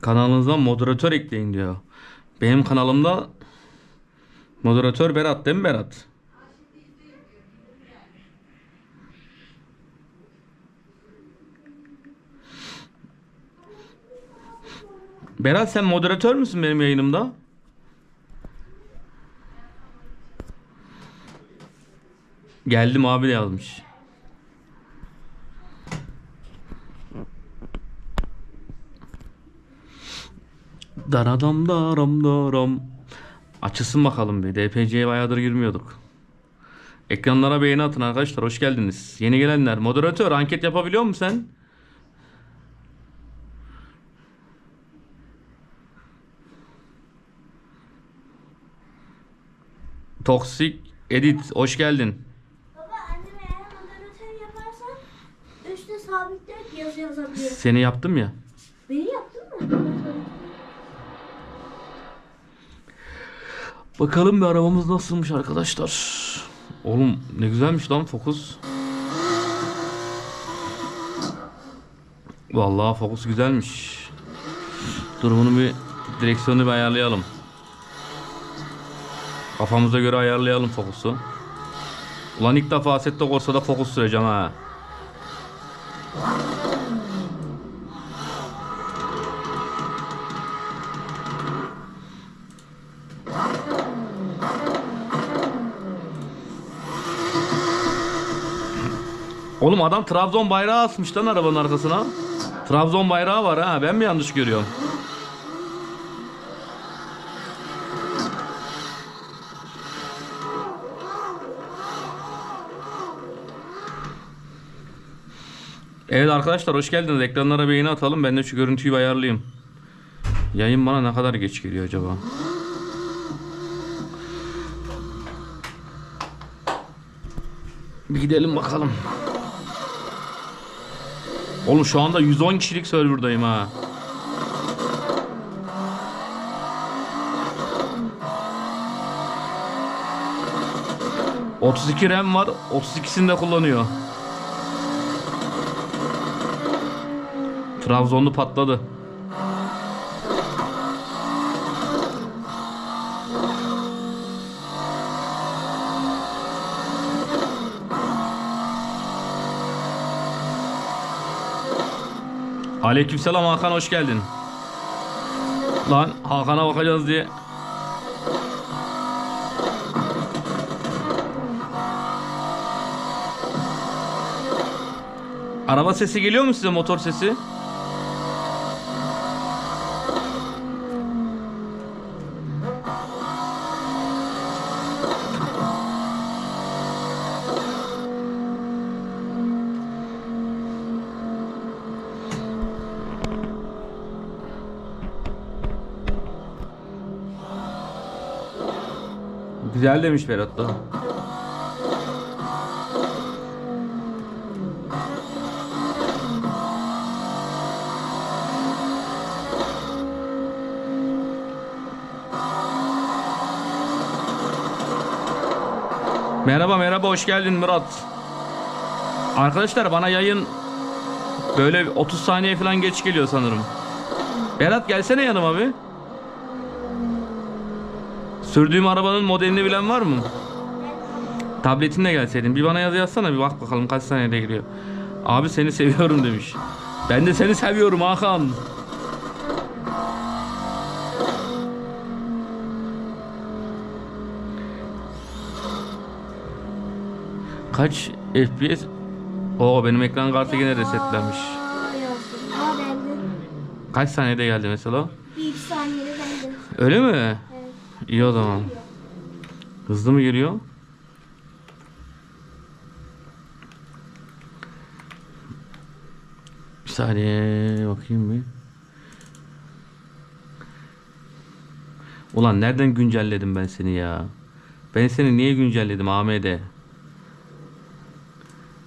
Kanalınıza moderatör ekleyin diyor. Benim kanalımda moderatör Berat değil mi Berat? Berat sen moderatör müsün benim yayınımda? Geldim abi de yazmış. Daradam daram daram. Açılsın bakalım bir. DPC'ye bayağıdır girmiyorduk. Ekranlara beğeni atın arkadaşlar. Hoş geldiniz. Yeni gelenler. Moderatör anket yapabiliyor musun sen? Toksik Edit. Hoş geldin. Baba annem eğer moderatör yaparsan üstte sabitleyip yazı yazabiliyor. Seni yaptım ya. Beni yaptın mı? Bakalım bir arabamız nasılmış arkadaşlar. Oğlum ne güzelmiş lan Focus. Vallahi Focus güzelmiş. Dur bunu bir direksiyonu bir ayarlayalım. Kafamıza göre ayarlayalım Focus'u. Ulan ilk defa Assetto Corsa'da Focus süreceğim ha. Oğlum adam Trabzon bayrağı asmış lan arabanın arkasına. Trabzon bayrağı var ha. Ben mi yanlış görüyorum? Evet arkadaşlar hoş geldiniz. Ekranlara beğeni atalım. Ben de şu görüntüyü bir ayarlayayım. Yayın bana ne kadar geç geliyor acaba? Bir gidelim bakalım. Oğlum şu anda 110 kişilik serverdayım ha. ...32 RAM var... ...32'sini de kullanıyor. Trabzonlu patladı. Aleykümselam Hakan hoş geldin. Lan Hakan'a bakacağız diye. Araba sesi geliyor mu size motor sesi? Güzel demiş Berat da. Merhaba merhaba hoş geldin Murat. Arkadaşlar bana yayın böyle 30 saniye falan geç geliyor sanırım. Berat gelsene yanıma bir. Sürdüğüm arabanın modelini bilen var mı? Tabletinle gelseydin. Bir bana yazı yazsana bir bak bakalım kaç saniyede geliyor. Abi seni seviyorum demiş. Ben de seni seviyorum Hakan. Kaç FPS? Oo benim ekran kartı yine resetlenmiş. Kaç saniyede geldi mesela? Bir saniyede bende. Öyle mi? İyi o zaman. Hızlı mı geliyor? Bir saniye bakayım bir. Ulan nereden güncelledim ben seni ya? Ben seni niye güncelledim AMD?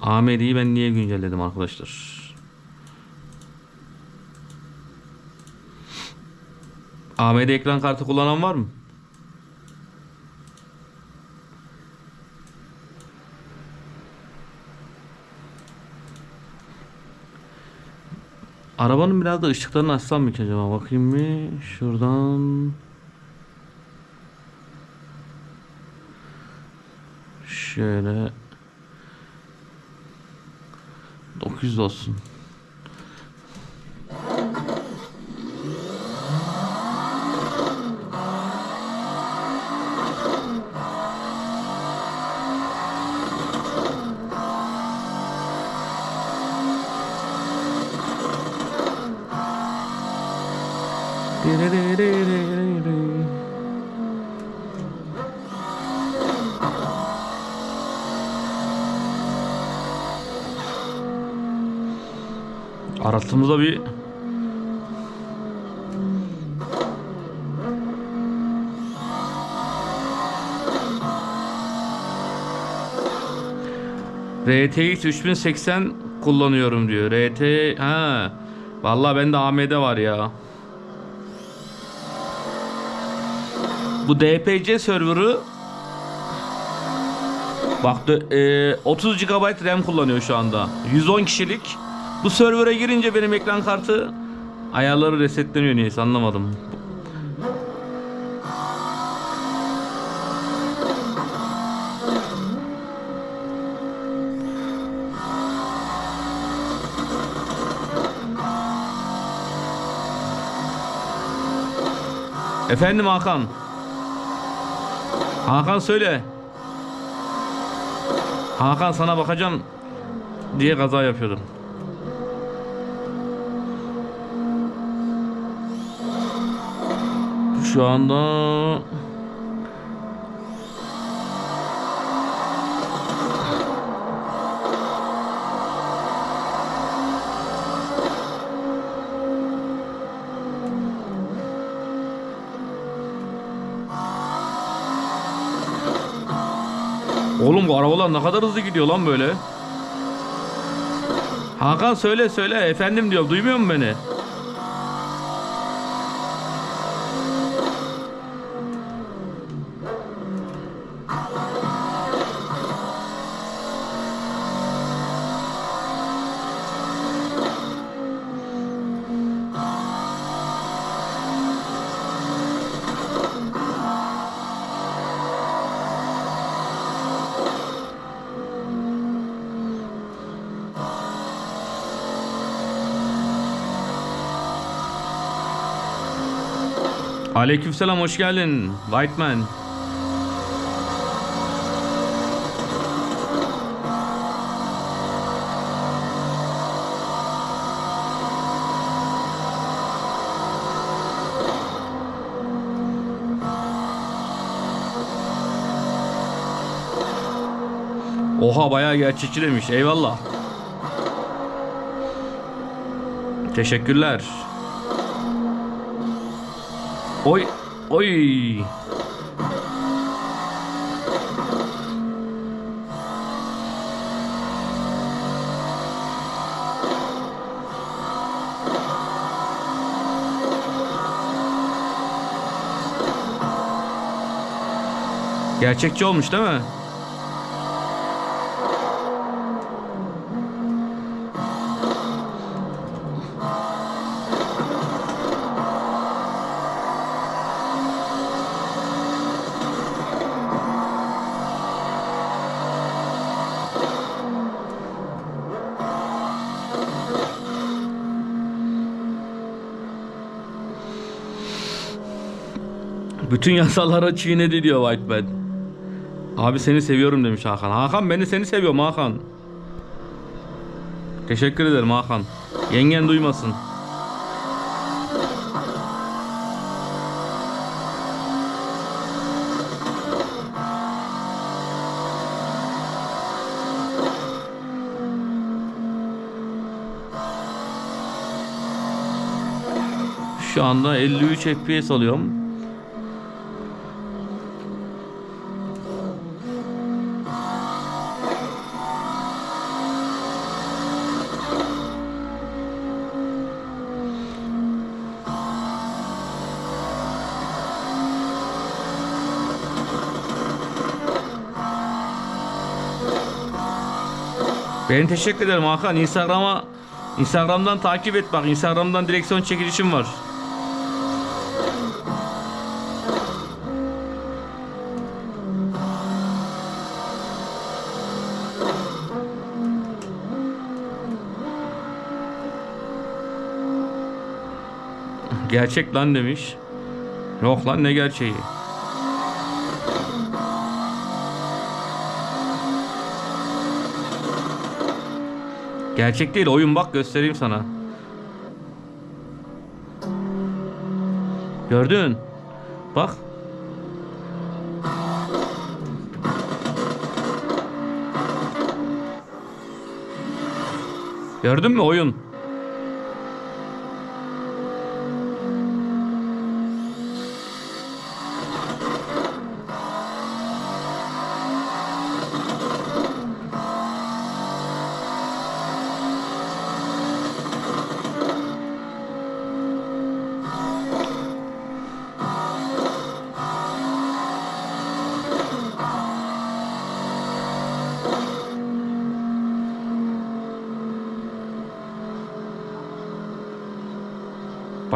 AMD'yi ben niye güncelledim arkadaşlar? AMD ekran kartı kullanan var mı? Arabanın biraz da ışıklarını açsam mı ki acaba? Bakayım mı? Şuradan. Şöyle. 900 olsun. Arattığımızda bir RTX 3080 kullanıyorum diyor. RT ha. Vallahi bende AMD var ya. Bu DPC serverı Bak e, 30 GB RAM kullanıyor şu anda. 110 kişilik. Bu server'a girince benim ekran kartı ayarları resetleniyor niyeyse anlamadım. Efendim Hakan. Hakan söyle. Hakan sana bakacağım diye kaza yapıyordum. Şu anda Oğlum bu arabalar ne kadar hızlı gidiyor lan böyle. Hakan söyle söyle efendim diyor duymuyor musun beni? Aleykümselam hoş geldin White Man. Oha bayağı gerçekçi demiş. Eyvallah. Teşekkürler. Oy oy. Gerçekçi olmuş değil mi? Bütün yasaları çiğnedi diyor Whitebed. Abi seni seviyorum demiş Hakan. Hakan beni seni seviyorum Hakan. Teşekkür ederim Hakan. Yengen duymasın. Şu anda 53 FPS alıyorum. Ben teşekkür ederim Hakan. Instagram'a Instagram'dan takip et bak. Instagram'dan direksiyon çekilişim var. Gerçek lan demiş. Yok lan ne gerçeği. Gerçek değil oyun bak göstereyim sana. Gördün? Bak. Gördün mü oyun?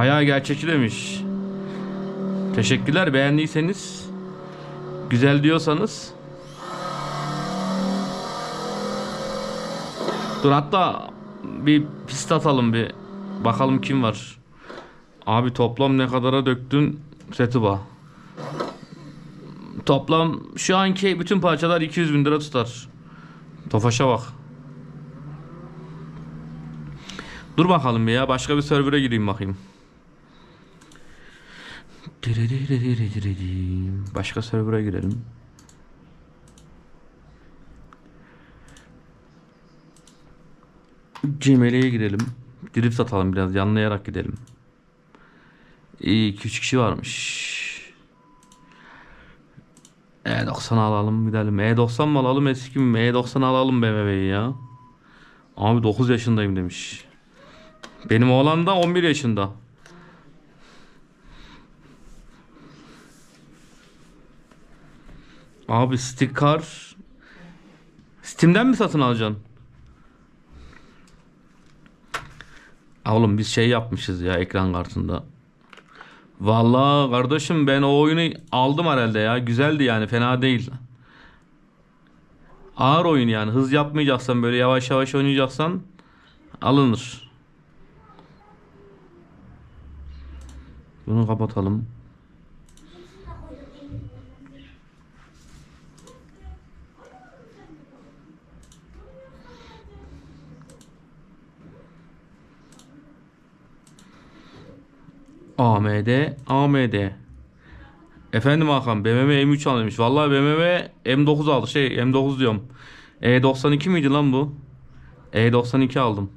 Bayağı gerçekçi demiş. Teşekkürler beğendiyseniz. Güzel diyorsanız. Dur hatta bir pist atalım bir. Bakalım kim var. Abi toplam ne kadara döktün Setuba? Toplam şu anki bütün parçalar 200 bin lira tutar. Tofaş'a bak. Dur bakalım ya. Başka bir server'a gireyim bakayım. Başka server'a girelim. Cemele'ye girelim. Drift atalım biraz. Yanlayarak gidelim. İyi 2-3 kişi varmış. E90 alalım gidelim. E90 mı alalım eski mi? E90 alalım BMW'yi ya. Abi 9 yaşındayım demiş. Benim oğlan da 11 yaşında. Abi sticker Steam'den mi satın alacaksın? Oğlum biz şey yapmışız ya ekran kartında. Vallahi kardeşim ben o oyunu aldım herhalde ya. Güzeldi yani fena değil. Ağır oyun yani. Hız yapmayacaksan böyle yavaş yavaş oynayacaksan alınır. Bunu kapatalım. AMD, AMD. Efendim Hakan, BMW M3 almış. Vallahi BMW M9 aldı. Şey, M9 diyorum. E92 miydi lan bu? E92 aldım.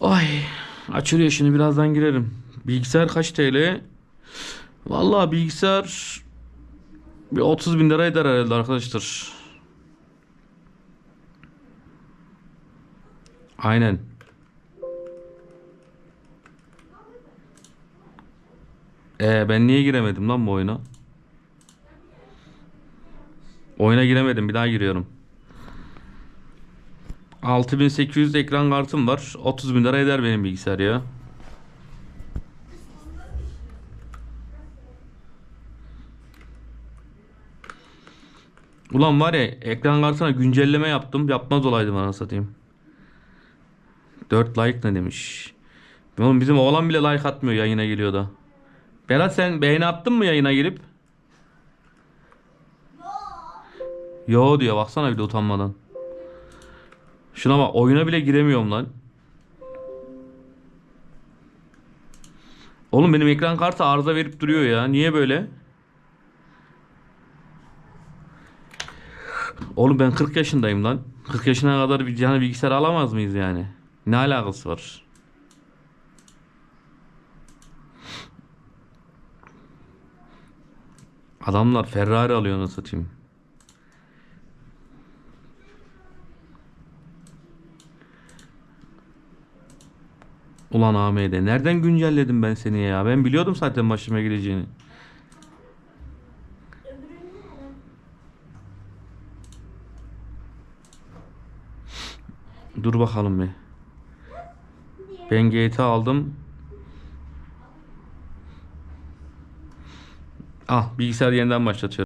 Ay, açılıyor şimdi birazdan girerim. Bilgisayar kaç TL? Vallahi bilgisayar bir 30 bin lira eder herhalde arkadaşlar. Aynen. Ee, ben niye giremedim lan bu oyuna? Oyuna giremedim bir daha giriyorum. 6800 ekran kartım var. 30 bin lira eder benim bilgisayar ya. Ulan var ya ekran kartına güncelleme yaptım. Yapmaz olaydım anasını satayım. 4 like ne demiş. Oğlum bizim oğlan bile like atmıyor yayına geliyor da. Berat sen beğeni attın mı yayına girip? Yo diyor baksana bir de utanmadan. Şuna bak oyuna bile giremiyorum lan. Oğlum benim ekran kartı arıza verip duruyor ya. Niye böyle? Oğlum ben 40 yaşındayım lan. 40 yaşına kadar bir tane bilgisayar alamaz mıyız yani? Ne alakası var? Adamlar Ferrari alıyor nasıl satayım. Ulan AMD nereden güncelledim ben seni ya? Ben biliyordum zaten başıma geleceğini. Dur bakalım bir. Ben GTA aldım. Ah bilgisayar yeniden başlatıyorum.